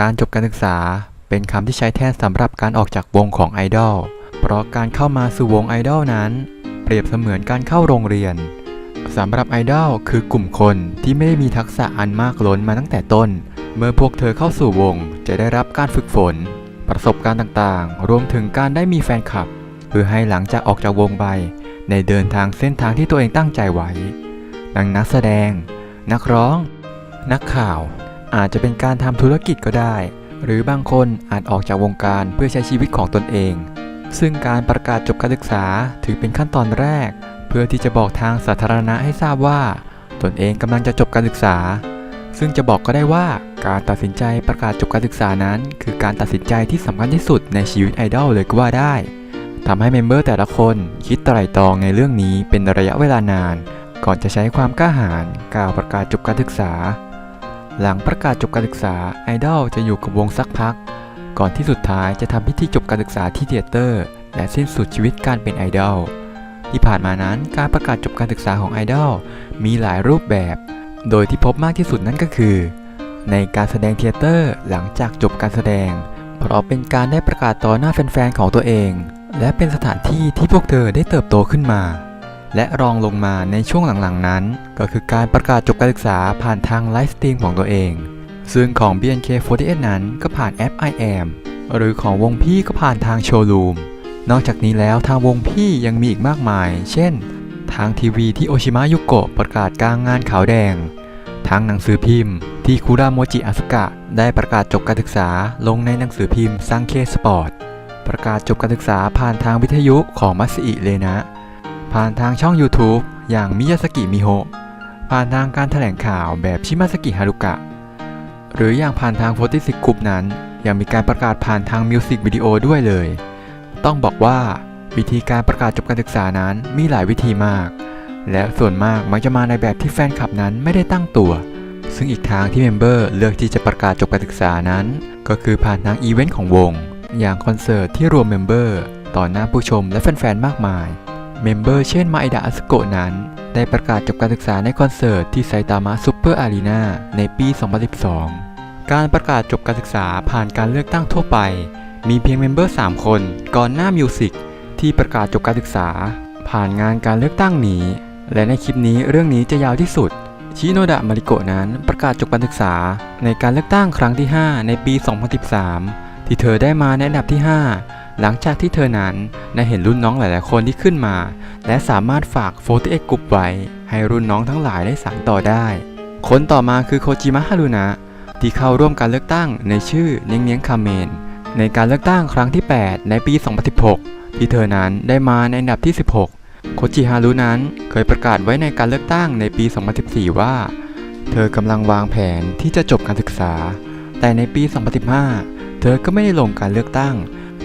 การจบการศึกษาเป็นคำที่ใช้แทนสำหรับการออกจากวงของไอดอล เพราะการเข้ามาสู่วงไอดอลนั้น เปรียบเสมือนการเข้าโรงเรียนสำหรับไอดอลคือกลุ่มคนที่ไม่ได้มีทักษะอันมากล้นมาตั้งแต่ต้น เมื่อพวกเธอเข้าสู่วงจะได้รับการฝึกฝน ประสบการณ์ต่างๆ รวมถึงการได้มีแฟนคลับ เพื่อให้หลังจากออกจากวงไปในเดินทางเส้นทางที่ตัวเองตั้งใจไว้ ดังนักแสดง นักร้อง นักข่าว อาจจะเป็นการทำธุรกิจก็ได้ หรือบางคนอาจออกจากวงการเพื่อใช้ชีวิตของตนเอง ซึ่งการประกาศจบการศึกษาถือเป็นขั้นตอนแรก เพื่อที่จะบอกทางสาธารณะให้ทราบว่า ตนเองกำลังจะจบการศึกษา ซึ่งจะบอกก็ได้ว่าการตัดสินใจประกาศจบการศึกษานั้น คือการตัดสินใจที่สำคัญที่สุดในชีวิตไอดอลเลยก็ว่าได้ทำให้เมมเบอร์แต่ละคนคิดไตร่ตรองในเรื่องนี้เป็นระยะเวลานาน ก่อนจะใช้ความกล้าหาญกล่าวประกาศจบการศึกษา หลังประกาศจบการศึกษาไอดอลจะอยู่กับวงสักพัก ก่อนที่สุดท้ายจะทำพิธีจบการศึกษาที่เทเตอร์ และสิ้นสุดชีวิตการเป็นไอดอลที่ผ่านมานั้นการประกาศจบการศึกษาของไอดอลมีหลายรูปแบบ โดยที่พบมากที่สุดนั่นก็คือ ในการแสดงเทเตอร์หลังจากจบการแสดง เพราะเป็นการได้ประกาศต่อหน้าแฟนๆของตัวเอง และเป็นสถานที่ที่พวกเธอได้เติบโตขึ้นมา และรองลงมาในช่วงหลังๆนั้น ก็คือการประกาศจบการศึกษาผ่านทางไลฟ์สตรีมของตัวเอง ซึ่งของ BNK48 นั้นก็ผ่านแอป IAM หรือของวงพี่ก็ผ่านทางโชว์รูม นอกจากนี้แล้วทางวงพี่ยังมีอีกมากมาย เช่น ทางทีวีที่โอชิมะยุโกะประกาศกลางงานขาวแดง ทางหนังสือพิมพ์ ที่คุราโมจิอาสกะได้ประกาศจบการศึกษาลงในหนังสือพิมพ์ซังเคสปอร์ตประกาศจบการศึกษาผ่านทางวิทยุของมัสอิเลนะ ผ่านทางช่อง YouTube อย่างมิยาสกิมิโฮผ่านทางการแถลงข่าวแบบชิมาสกิฮารุกะ หรืออย่างผ่านทางโฟติสิกรุปนั้น ยังมีการประกาศผ่านทางมิวสิกวิดีโอด้วยเลย ต้องบอกว่าวิธีการประกาศจบการศึกษานั้นมีหลายวิธีมาก และส่วนมากมักจะมาในแบบที่แฟนคลับนั้นไม่ได้ตั้งตัว ซึ่งอีกทางที่เมมเบอร์เลือกที่จะประกาศจบการศึกษานั้น ก็คือผ่านทางอีเวนต์ของวง อย่างคอนเสิร์ตที่รวมเมมเบอร์ต่อหน้าผู้ชมและแฟนๆมากมาย เมมเบอร์เช่นมาอิดะอัสโกนั้น ได้ประกาศจบการศึกษาในคอนเสิร์ตที่ไซตามะซูเปอร์อารีนาในปี 2012 การประกาศจบการศึกษาผ่านการเลือกตั้งทั่วไป มีเพียงเมมเบอร์ 3 คน ก่อนหน้ามิวสิกที่ประกาศจบการศึกษา ผ่านงานการเลือกตั้งนี้ และในคลิปนี้เรื่องนี้จะยาวที่สุด ชิโนดะมาริโกะนั้นประกาศจบการศึกษาในการเลือกตั้งครั้งที่ 5 ในปี 2013 ที่เธอได้มาในอันดับที่ 5 หลังจากที่เธอนั้นได้เห็นรุ่นน้องหลาย ๆ คนที่ขึ้นมา และสามารถฝากโฟตเอ็กกรุ๊ปไว้ ให้รุ่นน้องทั้งหลายได้สานต่อได้ คนต่อมาคือโคจิมะฮารุนะที่เข้าร่วมการเลือกตั้งในชื่อเนียงเนียงคาเมน ในการเลือกตั้งครั้งที่ 8 ในปี 2016 ที่เธอนั้นได้มาในอันดับที่ 16 โคจิฮารุนั้นเคยประกาศไว้ในการเลือกตั้งในปี 2014 ว่า เธอกำลังวางแผนที่จะจบการศึกษา แต่ในปี 2015 เธอก็ไม่ได้ลงการเลือกตั้ง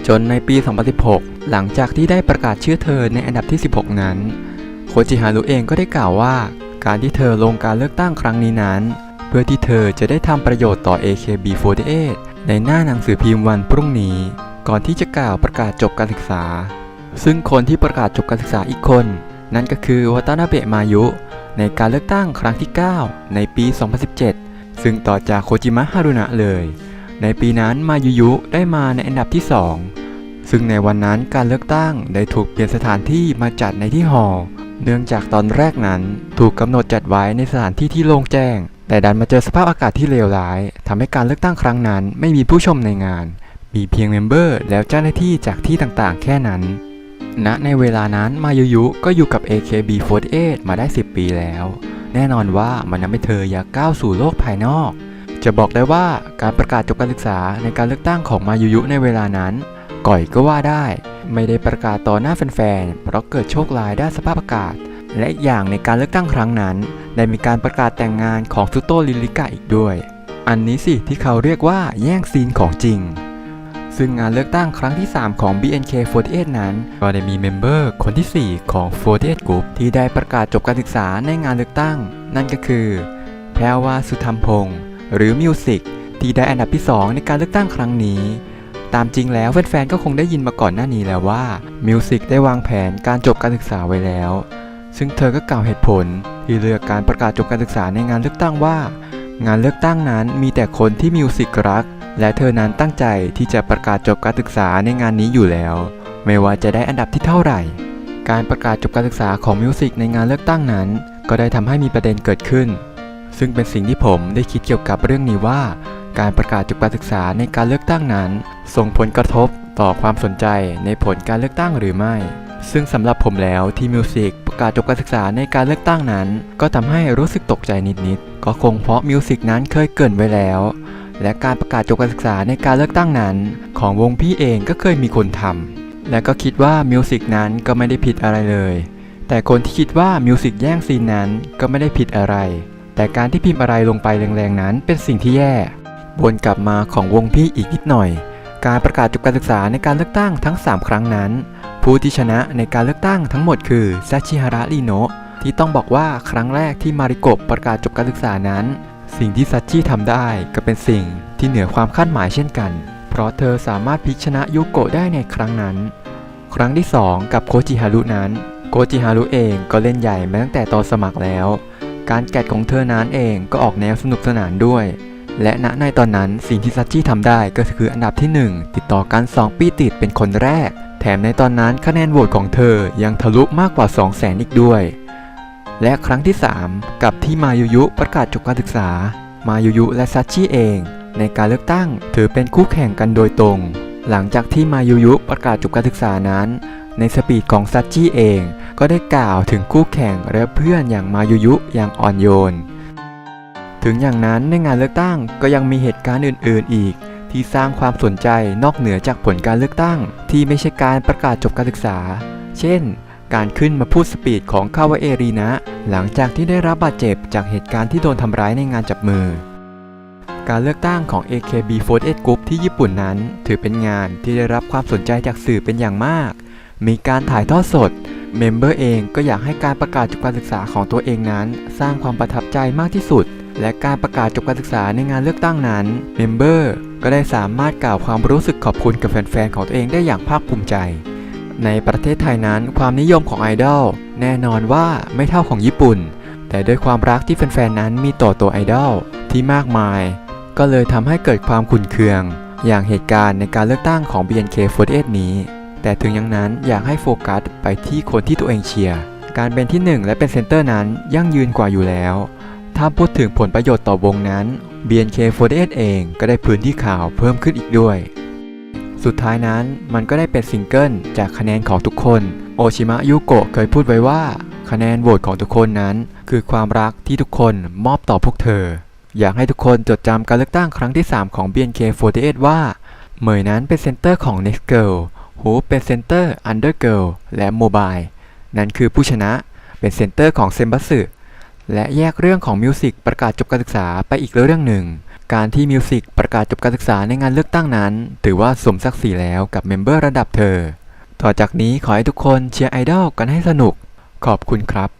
จนในปี 2016 หลังจากที่ได้ประกาศชื่อเธอในอันดับที่ 16 นั้น โคจิฮารุเองก็ได้กล่าวว่า การที่เธอลงการเลือกตั้งครั้งนี้นั้น เพื่อที่เธอจะได้ทำประโยชน์ต่อ AKB48 ในหน้าหนังสือพิมพ์วันพรุ่งนี้ ก่อนที่จะกล่าวประกาศจบการศึกษา ซึ่งคนที่ประกาศจบการศึกษาอีกคน นั่นก็คือวัตนาเบะมายุ ในการเลือกตั้งครั้งที่ 9 ในปี 2017 ซึ่งต่อจากโคจิมะฮารุนะเลยในปีนั้นมายุยุได้มาในอันดับที่ 2 ซึ่งในวันนั้นการเลือกตั้งได้ถูกเปลี่ยนสถานที่มาจัดในที่หอ เนื่องจากตอนแรกนั้นถูกกำหนดจัดไว้ในสถานที่ที่โล่งแจ้ง แต่ดันมาเจอสภาพอากาศที่เลวร้ายทำให้การเลือกตั้งครั้งนั้น ไม่มีผู้ชมในงาน มีเพียงเมมเบอร์แล้วเจ้าหน้าที่จากที่ต่างๆ แค่นั้นณในเวลานั้นมายุยุก็อยู่กับ AKB48 มาได้ 10 ปีแล้ว แน่นอนว่ามันทำให้เธออยากก้าวสู่โลกภายนอก จะบอกได้ว่าการประกาศจบการศึกษาในการเลือกตั้งของมายุยุในเวลานั้น ก่อยก็ว่าได้ ไม่ได้ประกาศต่อหน้าแฟนๆ เพราะเกิดโชคร้ายด้านสภาพอากาศ และอย่างในการเลือกตั้งครั้งนั้น ได้มีการประกาศแต่งงานของซุโตลิลิกะอีกด้วย อันนี้สิที่เขาเรียกว่าแย่งซีนของจริง ซึ่งงานเลือกตั้งครั้งที่ 3 ของ BNK48 นั้น ก็ได้มีเมมเบอร์คนทีสี่4 ของ 48 Group ที่ได้ประกาศจบการศึกษาในงานเลือกตั้ง นั่นก็คือ แพรวาสุธรรมพงศ์หรือมิวสิกที่ได้อันดับที่ 2 ในการเลือกตั้งครั้งนี้ ตามจริงแล้วแฟนๆก็คงได้ยินมาก่อนหน้านี้แล้วว่ามิวสิกได้วางแผนการจบการศึกษาไว้แล้ว ซึ่งเธอก็กล่าวเหตุผลที่เลือกการประกาศจบการศึกษาในงานเลือกตั้งว่า งานเลือกตั้งนั้นมีแต่คนที่มิวสิกรัก และเธอนั้นตั้งใจที่จะประกาศจบการศึกษาในงานนี้อยู่แล้ว ไม่ว่าจะได้อันดับที่เท่าไหร่ การประกาศจบการศึกษาของมิวสิกในงานเลือกตั้งนั้น ก็ได้ทำให้มีประเด็นเกิดขึ้น ซึ่งเป็นสิ่งที่ผมได้คิดเกี่ยวกับเรื่องนี้ว่า การประกาศจบการศึกษาในการเลือกตั้งนั้น ส่งผลกระทบต่อความสนใจในผลการเลือกตั้งหรือไม่ ซึ่งสำหรับผมแล้วที่มิวสิกประกาศจบการศึกษาในการเลือกตั้งนั้น ก็ทำให้รู้สึกตกใจนิดๆ ก็คงเพราะมิวสิกนั้นเคยเกินไว้แล้ว และการประกาศจบการศึกษาในการเลือกตั้งนั้น ของวงพี่เองก็เคยมีคนทำและก็คิดว่ามิวสิกนั้นก็ไม่ได้ผิดอะไรเลย แต่คนที่คิดว่ามิวสิกแย่งซีนนั้นก็ไม่ได้ผิดอะไรแต่การที่พิมพ์อะไรลงไปแรงๆนั้นเป็นสิ่งที่แย่ วนกลับมาของวงพี่อีกนิดหน่อย การประกาศจบการศึกษาในการเลือกตั้งทั้ง 3 ครั้งนั้น ผู้ที่ชนะในการเลือกตั้งทั้งหมดคือซาชิฮาระริโนะที่ต้องบอกว่าครั้งแรกที่มาริโกะประกาศจบการศึกษานั้น สิ่งที่ซัชชิทำได้ก็เป็นสิ่งที่เหนือความคาดหมายเช่นกัน เพราะเธอสามารถพลิกชนะยุโกะได้ในครั้งนั้น ครั้งที่ 2 กับโคจิฮารุนั้น โคจิฮารุเองก็เล่นใหญ่มาตั้งแต่ตอนสมัครแล้ว การแกะของเธอนั้นเองก็ออกแนวสนุกสนานด้วย และณในตอนนั้นสิ่งที่ซัชชิทำได้ก็คืออันดับที่ 1 ติดต่อกัน 2 ปีติดเป็นคนแรก แถมในตอนนั้นคะแนนโหวตของเธอยังทะลุมากกว่า 2 0 0แสนอีกด้วย และครั้งที่ 3 กับที่มายุยุประกาศจบการศึกษา มายุยุและซัชชิเอง ในการเลือกตั้งถือเป็นคู่แข่งกันโดยตรง หลังจากที่มายุยุประกาศจบการศึกษานั้น ในสปีดของซัชชิเอง ก็ได้กล่าวถึงคู่แข่งและเพื่อนอย่างมายุยุอย่างอ่อนโยน ถึงอย่างนั้นในงานเลือกตั้งก็ยังมีเหตุการณ์อื่น ๆ อีก ที่สร้างความสนใจนอกเหนือจากผลการเลือกตั้ง ที่ไม่ใช่การประกาศจบการศึกษา เช่น การขึ้นมาพูดสปีดของคาวาเอรีนะ หลังจากที่ได้รับบาดเจ็บจากเหตุการณ์ที่โดนทำร้ายในงานจับมือ การเลือกตั้งของ AKB48 Group ที่ญี่ปุ่นนั้น ถือเป็นงานที่ได้รับความสนใจจากสื่อเป็นอย่างมาก มีการถ่ายทอดสดเมมเบอร์เองก็อยากให้การประกาศจบการศึกษาของตัวเองนั้น สร้างความประทับใจมากที่สุด และการประกาศจบการศึกษาในงานเลือกตั้งนั้นเมมเบอร์ก็ได้สามารถกล่าวความรู้สึกขอบคุณกับแฟนๆของตัวเองได้อย่างภาคภูมิใจ ในประเทศไทยนั้นความนิยมของไอดอลแน่นอนว่าไม่เท่าของญี่ปุ่น แต่ด้วยความรักที่แฟนๆนั้นมีต่อตัวไอดอลที่มากมาย ก็เลยทำให้เกิดความขุ่นเคือง อย่างเหตุการณ์ในการเลือกตั้งของ BNK48 นี้ แต่ถึงอย่างนั้นอยากให้โฟกัสไปที่คนที่ตัวเองเชียร์การเป็นที่หนึ่งและเป็นเซนเตอร์นั้นยั่งยืนกว่าอยู่แล้ว ถ้าพูดถึงผลประโยชน์ต่อวงนั้น BNK48 เองก็ได้พื้นที่ข่าวเพิ่มขึ้นอีกด้วย สุดท้ายนั้นมันก็ได้เป็นซิงเกิลจากคะแนนของทุกคน โอชิมะยุโกะเคยพูดไว้ว่า คะแนนโหวตของทุกคนนั้น คือความรักที่ทุกคนมอบต่อพวกเธอ อยากให้ทุกคนจดจำการเลือกตั้งครั้งที่ 3 ของ BNK48 ว่าเหมยนั้นเป็นเซนเตอร์ของ Next Girl ฮูเป็นเซนเตอร์ Under Girl และ Mobile นั่นคือผู้ชนะเป็นเซนเตอร์ของเซมบัสึ และแยกเรื่องของมิวสิกประกาศจบการศึกษาไปอีกเรื่องหนึ่ง การที่มิวสิกประกาศจบการศึกษาในงานเลือกตั้งนั้น ถือว่าสมศักดิ์ศรีแล้วกับเมมเบอร์ระดับเธอ ต่อจากนี้ขอให้ทุกคนเชียร์ไอดอลกันให้สนุก ขอบคุณครับ